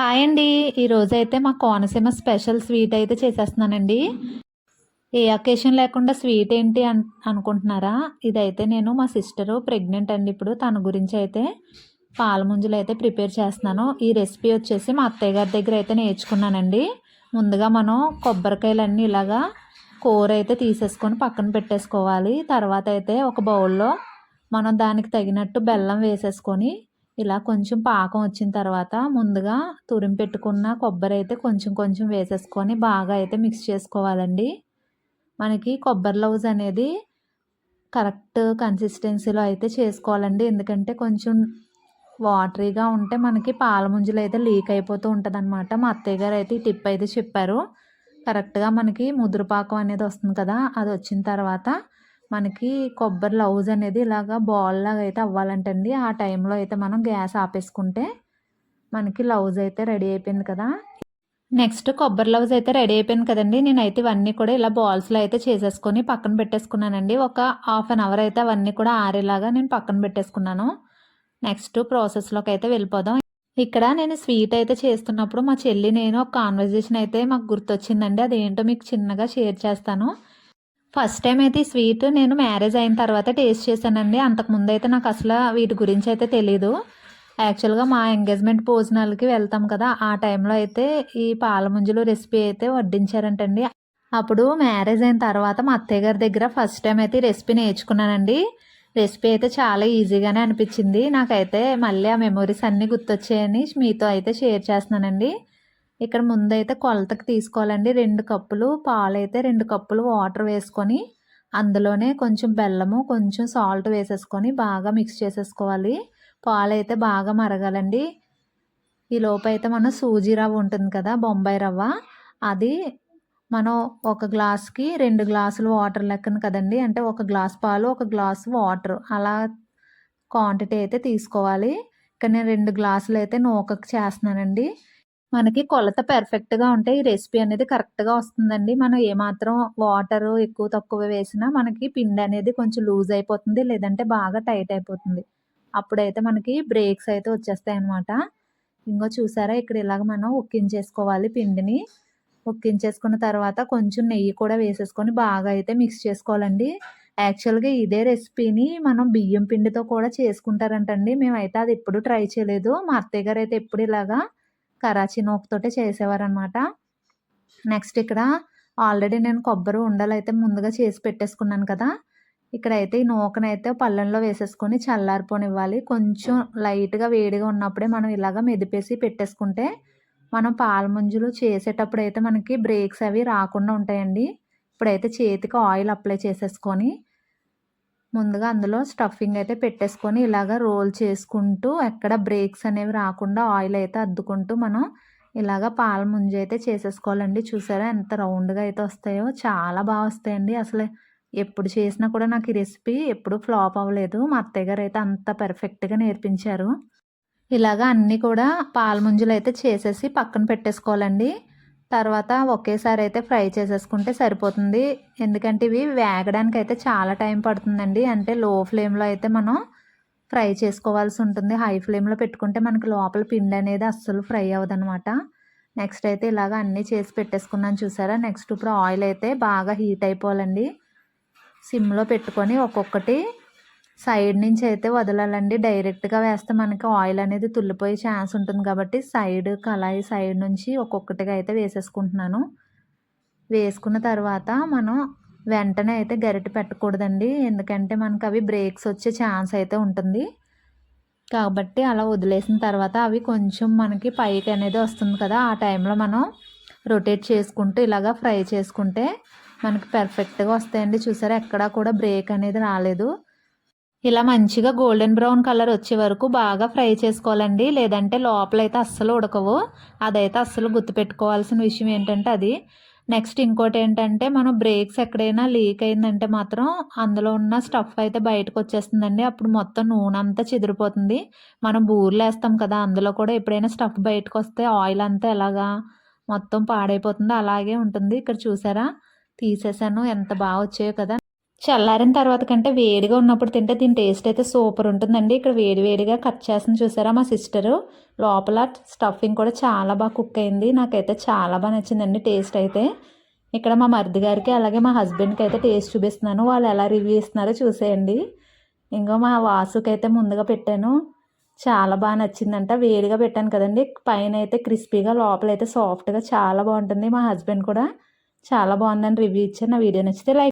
Hi అండి. ఈరోజు అయితే మా కోనసీమ స్పెషల్ స్వీట్ అయితే చేసేస్తున్నానండి. ఏ అకేషన్ లేకుండా స్వీట్ ఏంటి అన్ అనుకుంటున్నారా? ఇదైతే నేను మా సిస్టరు ప్రెగ్నెంట్ అండి ఇప్పుడు. తన గురించి అయితే పాల ముంజులు అయితే ప్రిపేర్ చేస్తున్నాను. ఈ రెసిపీ వచ్చేసి మా అత్తయ్య గారి దగ్గర అయితే నేర్చుకున్నానండి. ముందుగా మనం కొబ్బరికాయలన్నీ ఇలాగా కూర అయితే తీసేసుకొని పక్కన పెట్టేసుకోవాలి. తర్వాత అయితే ఒక బౌల్లో మనం దానికి తగినట్టు బెల్లం వేసేసుకొని ఇలా కొంచెం పాకం వచ్చిన తర్వాత ముందుగా తురిమి పెట్టుకున్న కొబ్బరి అయితే కొంచెం కొంచెం వేసేసుకొని బాగా అయితే మిక్స్ చేసుకోవాలండి. మనకి కొబ్బరి లవ్స్ అనేది కరెక్ట్ కన్సిస్టెన్సీలో అయితే చేసుకోవాలండి. ఎందుకంటే కొంచెం వాటరీగా ఉంటే మనకి పాల ముంజలు అయితే లీక్ అయిపోతూ ఉంటుంది అనమాట మా అత్తయ్య గారు అయితే ఈ టిప్ అయితే చెప్పారు. కరెక్ట్గా మనకి ముదురు పాకం అనేది వస్తుంది కదా అది వచ్చిన తర్వాత మనకి కొబ్బరి లౌజ్ అనేది ఇలాగా బాల్ లాగా అయితే అవ్వాలంటండి. ఆ టైంలో అయితే మనం గ్యాస్ ఆపేసుకుంటే మనకి లౌజ్ అయితే రెడీ అయిపోయింది కదా. నెక్స్ట్ కొబ్బరి లవ్స్ అయితే రెడీ అయిపోయింది కదండి. నేనైతే ఇవన్నీ కూడా ఇలా బాల్స్లో అయితే చేసేసుకొని పక్కన పెట్టేసుకున్నానండి. ఒక హాఫ్ అన్ అవర్ అయితే అవన్నీ కూడా ఆరేలాగా నేను పక్కన పెట్టేసుకున్నాను. నెక్స్ట్ ప్రాసెస్లోకి అయితే వెళ్ళిపోదాం. ఇక్కడ నేను స్వీట్ అయితే చేస్తున్నప్పుడు మా చెల్లి నేను ఒక కాన్వర్జేషన్ అయితే మాకు గుర్తొచ్చిందండి. అదేంటో మీకు చిన్నగా షేర్ చేస్తాను. ఫస్ట్ టైం అయితే ఈ స్వీట్ నేను మ్యారేజ్ అయిన తర్వాత టేస్ట్ చేశానండి. అంతకుముందు అయితే నాకు అసలు వీటి గురించి అయితే తెలీదు. యాక్చువల్గా మా ఎంగేజ్మెంట్ భోజనాలకి వెళ్తాం కదా ఆ టైంలో అయితే ఈ పాలముంజలు రెసిపీ అయితే వడ్డించారంటండి. అప్పుడు మ్యారేజ్ అయిన తర్వాత మా అత్తయ్య గారి దగ్గర ఫస్ట్ టైం అయితే రెసిపీ నేర్చుకున్నానండి. రెసిపీ అయితే చాలా ఈజీగానే అనిపించింది. నాకైతే మళ్ళీ ఆ మెమొరీస్ అన్నీ గుర్తొచ్చాయని మీతో అయితే షేర్ చేస్తున్నానండి. ఇక్కడ ముందైతే కొలతకి తీసుకోవాలండి. రెండు కప్పులు పాలు అయితే రెండు కప్పులు వాటర్ వేసుకొని అందులోనే కొంచెం బెల్లము కొంచెం సాల్ట్ వేసేసుకొని బాగా మిక్స్ చేసేసుకోవాలి. పాలు అయితే బాగా మరగాలండి. ఈ లోపు అయితే మనం సూజీ రవ్వ ఉంటుంది కదా బొంబాయి రవ్వ. అది మనం ఒక గ్లాస్కి రెండు గ్లాసులు వాటర్ లెక్కన కదండి. అంటే ఒక గ్లాస్ పాలు ఒక గ్లాస్ వాటర్. అలా క్వాంటిటీ అయితే తీసుకోవాలి. ఇక్కడ నేను రెండు గ్లాసులు అయితే నూకకు చేస్తున్నానండి. మనకి కొలత పర్ఫెక్ట్గా ఉంటే ఈ రెసిపీ అనేది కరెక్ట్గా వస్తుందండి. మనం ఏమాత్రం వాటర్ ఎక్కువ తక్కువ వేసినా మనకి పిండి అనేది కొంచెం లూజ్ అయిపోతుంది లేదంటే బాగా టైట్ అయిపోతుంది. అప్పుడైతే మనకి బ్రేక్స్ అయితే వచ్చేస్తాయి అనమాట ఇంకో చూసారా ఇక్కడ ఇలాగ మనం ఉక్కించేసుకోవాలి పిండిని. ఉక్కించేసుకున్న తర్వాత కొంచెం నెయ్యి కూడా వేసేసుకొని బాగా అయితే మిక్స్ చేసుకోవాలండి. యాక్చువల్గా ఇదే రెసిపీని మనం బియ్యం పిండితో కూడా చేసుకుంటారంటండి. మేమైతే అది ఎప్పుడు ట్రై చేయలేదు. మా అత్తయ్య గారు అయితే ఎప్పుడు ఇలాగా కరాచీ నూకతోటే చేసేవారనమాట నెక్స్ట్ ఇక్కడ ఆల్రెడీ నేను కొబ్బరి ఉండలు అయితే ముందుగా చేసి పెట్టేసుకున్నాను కదా. ఇక్కడైతే ఈ నూకనైతే పళ్ళెంలో వేసేసుకొని చల్లారిపోనివ్వాలి. కొంచెం లైట్గా వేడిగా ఉన్నప్పుడే మనం ఇలాగ మెదిపేసి పెట్టేసుకుంటే మనం పాలముంజులు చేసేటప్పుడు అయితే మనకి బ్రేక్స్ అవి రాకుండా ఉంటాయండి. ఇప్పుడైతే చేతికి ఆయిల్ అప్లై చేసేసుకొని ముందుగా అందులో స్టఫింగ్ అయితే పెట్టేసుకొని ఇలాగ రోల్ చేసుకుంటూ ఎక్కడ బ్రేక్స్ అనేవి రాకుండా ఆయిల్ అయితే అద్దుకుంటూ మనం ఇలాగ పాల ముంజ అయితే చేసేసుకోవాలండి. చూసారా ఎంత రౌండ్గా అయితే వస్తాయో? చాలా బాగా వస్తాయండి. అసలు ఎప్పుడు చేసినా కూడా నాకు ఈ రెసిపీ ఎప్పుడు ఫ్లాప్ అవ్వలేదు. మా అత్తయ్య గారు అయితే అంత పర్ఫెక్ట్గా నేర్పించారు. ఇలాగ అన్నీ కూడా పాల ముంజలు అయితే చేసేసి పక్కన పెట్టేసుకోవాలండి. తర్వాత ఒకేసారి అయితే ఫ్రై చేసేసుకుంటే సరిపోతుంది. ఎందుకంటే ఇవి వేగడానికి అయితే చాలా టైం పడుతుందండి. అంటే లో ఫ్లేమ్లో అయితే మనం ఫ్రై చేసుకోవాల్సి ఉంటుంది. హై ఫ్లేమ్లో పెట్టుకుంటే మనకి లోపల పిండి అనేది అస్సలు ఫ్రై అవ్వదనమాట. నెక్స్ట్ అయితే ఇలాగ అన్నీ చేసి పెట్టేసుకున్నాను చూసారా? నెక్స్ట్ ఇప్పుడు ఆయిల్ అయితే బాగా హీట్ అయిపోవాలండి. సిమ్లో పెట్టుకొని ఒక్కొక్కటి సైడ్ నుంచి అయితే వదలాలండి. డైరెక్ట్గా వేస్తే మనకి ఆయిల్ అనేది తుల్లిపోయే ఛాన్స్ ఉంటుంది కాబట్టి సైడ్ కళాయి సైడ్ నుంచి ఒక్కొక్కటిగా అయితే వేసేసుకుంటున్నాను. వేసుకున్న తర్వాత మనం వెంటనే అయితే గరిటె పెట్టకూడదండి. ఎందుకంటే మనకు అవి బ్రేక్స్ వచ్చే ఛాన్స్ అయితే ఉంటుంది. కాబట్టి అలా వదిలేసిన తర్వాత అవి కొంచెం మనకి పైకి అనేది వస్తుంది కదా ఆ టైంలో మనం రొటేట్ చేసుకుంటూ ఇలాగా ఫ్రై చేసుకుంటే మనకి పర్ఫెక్ట్గా వస్తాయండి. చూసారా ఎక్కడా కూడా బ్రేక్ అనేది రాలేదు. ఇలా మంచిగా గోల్డెన్ బ్రౌన్ కలర్ వచ్చే వరకు బాగా ఫ్రై చేసుకోవాలండి. లేదంటే లోపలైతే అస్సలు ఉడకవు. అదైతే అస్సలు గుర్తుపెట్టుకోవాల్సిన విషయం ఏంటంటే అది. నెక్స్ట్ ఇంకోటి ఏంటంటే మనం బ్రేక్స్ ఎక్కడైనా లీక్ అయిందంటే మాత్రం అందులో ఉన్న స్టఫ్ అయితే బయటకు వచ్చేస్తుందండి. అప్పుడు మొత్తం నూనె అంతా చెదిరిపోతుంది. మనం బూర్లు వేస్తాం కదా అందులో కూడా ఎప్పుడైనా స్టఫ్ బయటకు వస్తే ఆయిల్ అంతా ఎలాగా మొత్తం పాడైపోతుంది అలాగే ఉంటుంది. ఇక్కడ చూసారా? తీసేసాను. ఎంత బాగా వచ్చాయో కదా. చల్లారిన తర్వాత కంటే వేడిగా ఉన్నప్పుడు తింటే దీని టేస్ట్ అయితే సూపర్ ఉంటుందండి. ఇక్కడ వేడి వేడిగా కట్ చేస్తుంది చూసారా మా సిస్టరు? లోపల స్టఫింగ్ కూడా చాలా బాగా కుక్ అయింది. నాకైతే చాలా బాగా నచ్చిందండి టేస్ట్ అయితే. ఇక్కడ మా మరిది గారికి అలాగే మా హస్బెండ్కి అయితే టేస్ట్ చూపిస్తున్నాను. వాళ్ళు ఎలా రివ్యూ ఇస్తున్నారో చూసేయండి. ఇంకో మా వాసుకి అయితే ముందుగా పెట్టాను. చాలా బాగా నచ్చిందంట. వేడిగా పెట్టాను కదండి. పైన అయితే క్రిస్పీగా లోపల అయితే సాఫ్ట్గా చాలా బాగుంటుంది. మా హస్బెండ్ కూడా చాలా బాగుందని రివ్యూ ఇచ్చారు. నా వీడియో నచ్చితే లైక్